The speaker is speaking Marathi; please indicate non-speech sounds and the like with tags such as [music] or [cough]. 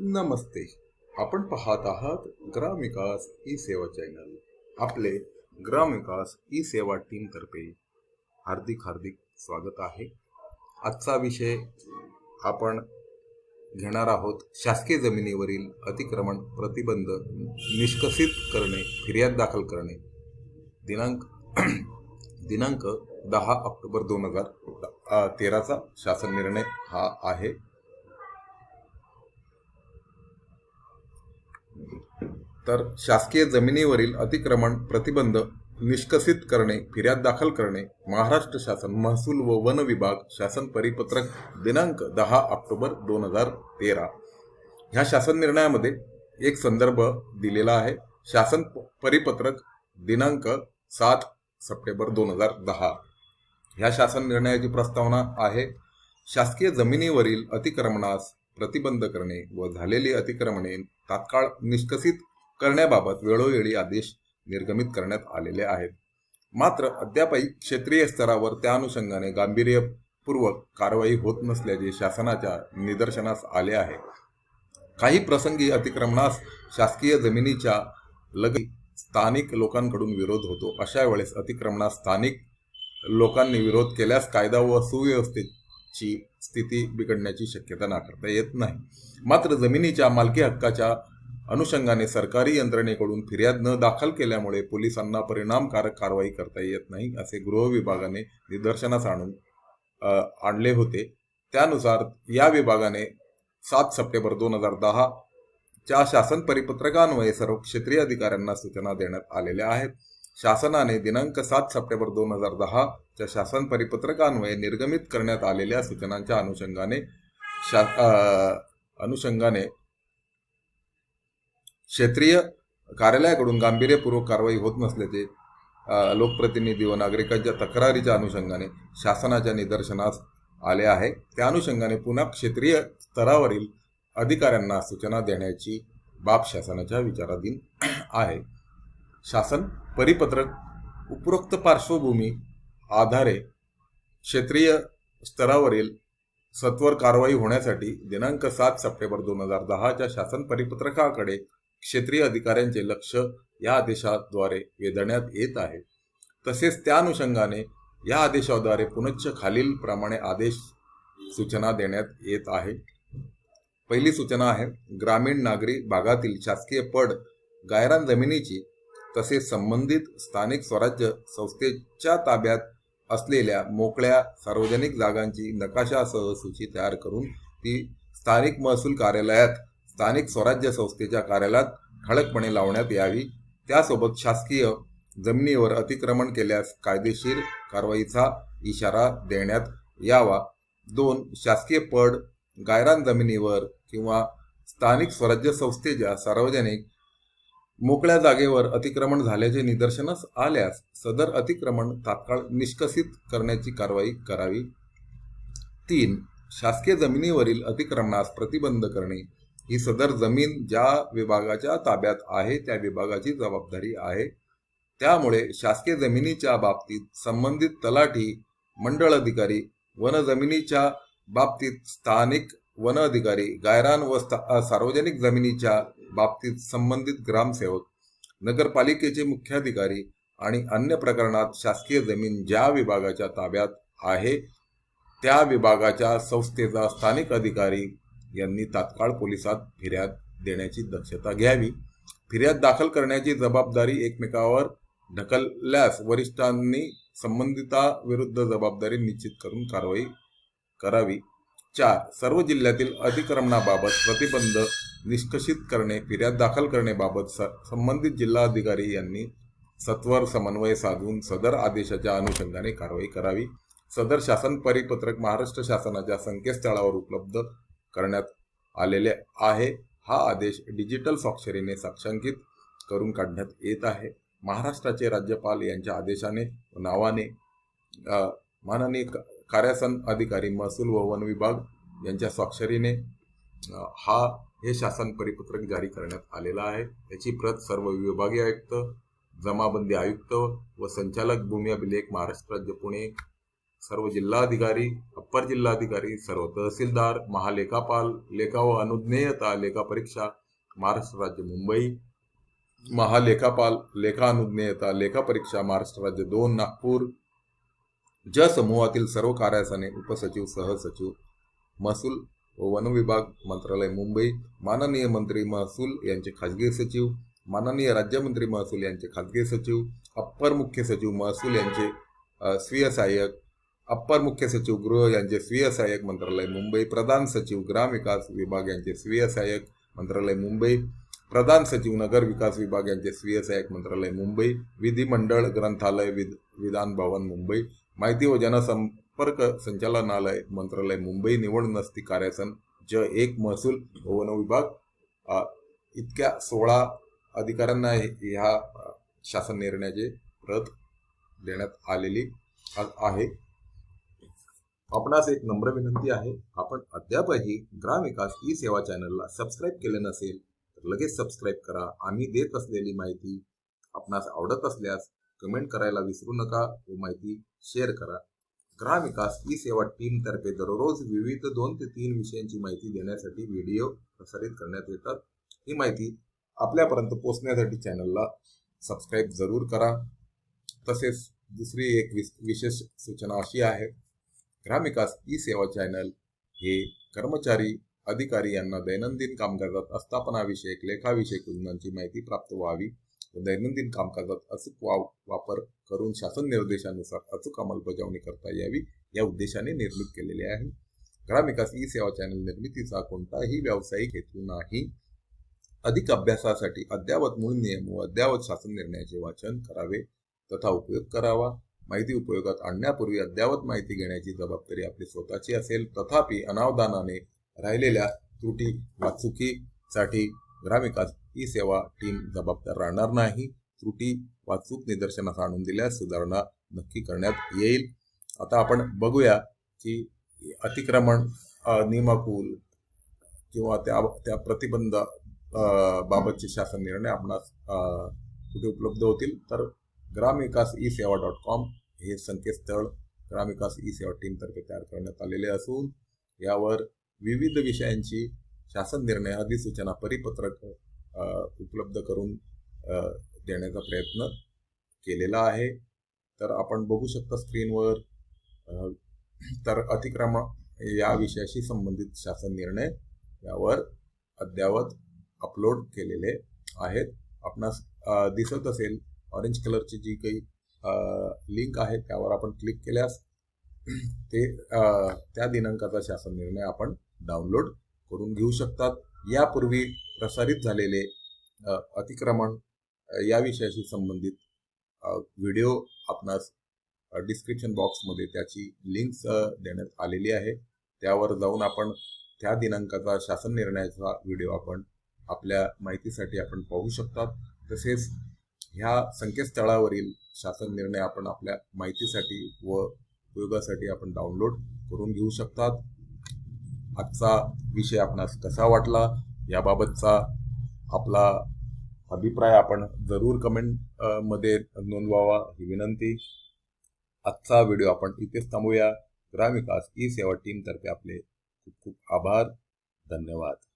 नमस्ते. आपण पाहत आहात ग्रामविकास ई सेवा चॅनल. आपले ग्रामविकास ई सेवा टीम तर्फे हार्दिक हार्दिक स्वागत आहे. आजचा विषय आपण घेणार आहोत शासकीय जमिनीवरील अतिक्रमण प्रतिबंध निष्कसित करणे फिर्याद दाखल करणे. दिनांक [clears throat] दिनांक दहा ऑक्टोबर दोन हजार तेराचा शासन निर्णय हा आहे. तर शासकीय जमिनीवरील अतिक्रमण प्रतिबंध निष्कसित करणे फिर्याद दाखल करणे महाराष्ट्र शासन महसूल व वन विभाग शासन परिपत्रक दिनांक दहा ऑक्टोबर दोन हजार तेरा. ह्या शासन निर्णयामध्ये एक संदर्भ दिलेला आहे. शासन प- परिपत्रक दिनांक सात सप्टेंबर दोन हजार दहा. ह्या शासन निर्णयाची प्रस्तावना आहे. शासकीय जमिनीवरील अतिक्रमणास प्रतिबंध करणे व झालेली अतिक्रमणे तात्काळ निष्कसित करण्याबाबत वेळोवेळी आदेश निर्गमित करण्यात आलेले आहेत. मात्र अद्यापही क्षेत्रीय स्तरावर त्या अनुषंगाने गांभीर्यपूर्वक कारवाई होत नसल्याचे शासनाच्या निदर्शनास आले आहे. काही प्रसंगी अतिक्रमणास शासकीय जमिनीच्या लग स्थानिक लोकांकडून विरोध होतो. अशा वेळेस अतिक्रमणास स्थानिक लोकांनी विरोध केल्यास कायदा व सुव्यवस्थेची स्थिती बिघडण्याची शक्यता नाकारता येत नाही. मात्र जमिनीच्या मालकी हक्काच्या अनुषंगाने सरकारी यंत्रणेकडून फिर्याद न दाखल केल्यामुळे पोलिसांना परिणामकारक कारवाई करता येत नाही असे गृह विभागाने निदर्शनास आणून आणले होते. त्यानुसार या विभागाने सात सप्टेंबर दोन हजार दहा च्या शासन परिपत्रकान्वये सर्व क्षेत्रीय अधिकाऱ्यांना सूचना देण्यात आलेल्या आहेत. शासनाने दिनांक सात सप्टेंबर दोन हजार दहाच्या शासन परिपत्रकान्वये निर्गमित करण्यात आलेल्या सूचनांच्या अनुषंगाने शा अनुषंगाने क्षेत्रीय कार्यालयाकडून गांभीर्यपूर्वक कारवाई होत नसल्याचे लोकप्रतिनिधी व नागरिकांच्या तक्रारीच्या अनुषंगाने शासनाच्या निदर्शनास आले आहे. त्या अनुषंगाने पुन्हा क्षेत्रीय स्तरावरील अधिकाऱ्यांना सूचना देण्याची बाब शासनाच्या विचाराधीन आहे. शासन परिपत्रक उपरोक्त पार्श्वभूमी आधारे क्षेत्रीय स्तरावरील सत्वर कारवाई होण्यासाठी दिनांक सात सप्टेंबर दोन हजार दहाच्या शासन परिपत्रकाकडे क्षेत्रीय अधिकाऱ्यांचे लक्ष या आदेशाद्वारे वेधण्यात येत आहे. तसेच त्या अनुषंगाने या आदेशाद्वारे पुनश्च खालील प्रमाणे आदेश सूचना देण्यात येत आहे. पहिली सूचना आहे ग्रामीण नागरी भागातील शासकीय पड गायरान जमिनीची तसेच संबंधित स्थानिक स्वराज्य संस्थेच्या ताब्यात असलेल्या मोकळ्या सार्वजनिक जागांची नकाशासह सूची तयार करून ती स्थानिक महसूल कार्यालयात स्थानिक स्वराज्य संस्थेच्या कार्यालयात ठळकपणे लावण्यात यावी. त्यासोबत शासकीय जमिनीवर अतिक्रमण केल्यास कायदेशीर कारवाईचा इशारा देण्यात यावा. दोन शासकीय पड गायरान जमिनीवर किंवा स्थानिक स्वराज्य संस्थेच्या सार्वजनिक मोकळ्या जागेवर अतिक्रमण झाल्याचे निदर्शनास आल्यास सदर अतिक्रमण तात्काळ निष्कसित करण्याची कारवाई करावी. तीन शासकीय जमिनीवरील अतिक्रमणास प्रतिबंध करणे ही सदर जमीन ज्या विभागाच्या ताब्यात आहे त्या विभागाची जबाबदारी आहे. त्यामुळे शासकीय जमिनीच्या बाबतीत संबंधित तलाठी मंडळ अधिकारी वन जमिनीच्या बाबतीत स्थानिक वन अधिकारी गायरान व स्था- सार्वजनिक जमिनीच्या बाबतीत संबंधित ग्रामसेवक नगरपालिकेचे मुख्याधिकारी आणि अन्य प्रकरणात शासकीय जमीन ज्या विभागाच्या ताब्यात आहे त्या विभागाच्या संस्थेचा स्थानिक अधिकारी यांनी तात्काळ पोलिसात फिर्याद देण्याची दक्षता घ्यावी. फिर्याद दाखल करण्याची जबाबदारी एकमेकावर ढकलल्यास वरिष्ठांनी संबंधिताविरुद्ध जबाबदारी निश्चित करून कारवाई करावी. चार सर्व जिल्ह्यातील अतिक्रमणाबाबत प्रतिबंध निष्कषित करणे फिर्याद दाखल करण्याबाबत स- संबंधित जिल्हाधिकारी यांनी सत्वर समन्वय साधून सदर आदेशाच्या अनुषंगाने कारवाई करावी. सदर शासन परिपत्रक महाराष्ट्र शासनाच्या संकेतस्थळावर उपलब्ध करण्यात आलेले आहे. हा आदेश डिजिटल स्वाक्षरीने साक्षांकित करून काढण्यात येत आहे. महाराष्ट्राचे राज्यपाल यांच्या आदेशाने नावाने माननीय कार्यासन अधिकारी महसूल व वन विभाग यांच्या स्वाक्षरीने हा हे शासन परिपत्रक जारी करण्यात आलेला आहे. याची प्रत सर्व विभागीय आयुक्त जमाबंदी आयुक्त व संचालक भूमी अभिलेख महाराष्ट्र राज्य पुणे सर्व जिल्हाधिकारी अप्पर जिल्हाधिकारी सर्व तहसीलदार महालेखापाल लेखा व अनुज्ञेयता लेखा परीक्षा महाराष्ट्र राज्य मुंबई महालेखापाल लेखा अनुज्ञेयता लेखा परीक्षा महाराष्ट्र राज्य दोन नागपूर ज समूहातील सर्व कार्यासने उपसचिव सहसचिव महसूल व वन विभाग मंत्रालय मुंबई माननीय मंत्री महसूल यांचे खाजगी सचिव माननीय राज्यमंत्री महसूल यांचे खाजगी सचिव अप्पर मुख्य सचिव महसूल यांचे स्वीय सहाय्यक अप्पर मुख्य सचिव गृह यांचे स्वीय सहाय्यक मंत्रालय मुंबई प्रधान सचिव ग्राम विकास विभाग यांचे स्वीय सहाय्यक मंत्रालय मुंबई प्रधान सचिव नगर विकास विभाग यांचे स्वीय सहाय्यक मंत्रालय मुंबई विधिमंडळ ग्रंथालय विध विधान भवन मुंबई माहिती व जनसंपर्क संचालनालय मंत्रालय मुंबई निवड नसती कार्यासन ज एक महसूल व वन विभाग इतक्या सोळा अधिकाऱ्यांना ह्या शासन निर्णयाचे प्रत देण्यात आलेली आहे. आपणास एक नम्र विनंती आहे. आपण अद्यापही ग्रामविकास ई सेवा चॅनलला सबस्क्राईब केले नसेल तर लगेच सबस्क्राईब करा. आम्ही देत असलेली माहिती आपणास आवडत असल्यास कमेंट करायला विसरू नका. व माहिती शेअर करा. ग्रामविकास ई सेवा टीमतर्फे दररोज विविध दोन ते तीन विषयांची माहिती देण्यासाठी व्हिडिओ प्रसारित करण्यात येतात. ही माहिती आपल्यापर्यंत पोहोचण्यासाठी चॅनलला सबस्क्राईब जरूर करा. तसेच दुसरी एक विशेष सूचना अशी आहे. ग्रामविकास ई सेवा चॅनल हे कर्मचारी अधिकारी यांना दैनंदिन कामकाजात आस्थापनाविषयक लेखाविषयक योजनांची माहिती प्राप्त व्हावी व दैनंदिन कामकाजात अचूक वाव वापर करून शासन निर्देशानुसार अचूक अंमलबजावणी करता यावी या उद्देशाने निर्मित केलेले आहे. ग्रामविकास ई सेवा चॅनल निर्मितीचा कोणताही व्यावसायिक हेतू नाही. अधिक अभ्यासासाठी अद्यावत मूळ नियम व अद्यावत शासन निर्णयाचे वाचन करावे तथा उपयोग करावा. माहिती उपयोगात आणण्यापूर्वी अद्ययावत माहिती घेण्याची जबाबदारी आपली स्वतःची असेल तथापि अनावधानाने राहिलेल्या त्रुटी वाचुकीसाठी ग्रामविकास ही सेवा टीम जबाबदार राहणार नाही. त्रुटी वाचूक निदर्शनास आणून दिल्यास सुधारणा नक्की करण्यात येईल. आता आपण बघूया की अतिक्रमण अ, नियमाकुल किंवा त्या त्या प्रतिबंध बाबतचे शासन निर्णय आपणास कुठे उपलब्ध होतील? तर ग्रामविकास ई सेवा डॉट कॉम हे संकेतस्थळ ग्रामविकास ई सेवा टीमतर्फे तयार करण्यात आलेले असून यावर विविध विषयांची शासन निर्णय अधिसूचना परिपत्रक उपलब्ध करून देण्याचा प्रयत्न केलेला आहे. तर आपण बघू शकता स्क्रीनवर तर अतिक्रमण या विषयाशी संबंधित शासन निर्णय यावर अद्यावत अपलोड केलेले आहेत. आपणास दिसत असेल ऑरेंज कलरची जी काही लिंक आहे त्यावर आपण क्लिक केल्यास ते त्या दिनांकाचा शासन निर्णय आपण डाउनलोड करून घेऊ शकतात. यापूर्वी प्रसारित झालेले अतिक्रमण या विषयाशी संबंधित व्हिडिओ आपणास डिस्क्रिप्शन बॉक्समध्ये त्याची लिंक्स देण्यात आलेली आहे. त्यावर जाऊन आपण त्या दिनांकाचा शासन निर्णयाचा व्हिडिओ आपण आपल्या माहितीसाठी आपण पाहू शकतात. तसेच ह्या संकेतस्थळावरील शासन निर्णय आपण आपल्या माहितीसाठी व उपयोगासाठी आपण डाउनलोड करून घेऊ शकतात. आजचा विषय आपणास कसा वाटला याबाबतचा आपला अभिप्राय आपण जरूर कमेंटमध्ये नोंदवावा ही विनंती. आजचा व्हिडिओ आपण इथेच थांबूया. ग्रामविकास ई सेवा टीमतर्फे आपले खूप खूप आभार. धन्यवाद.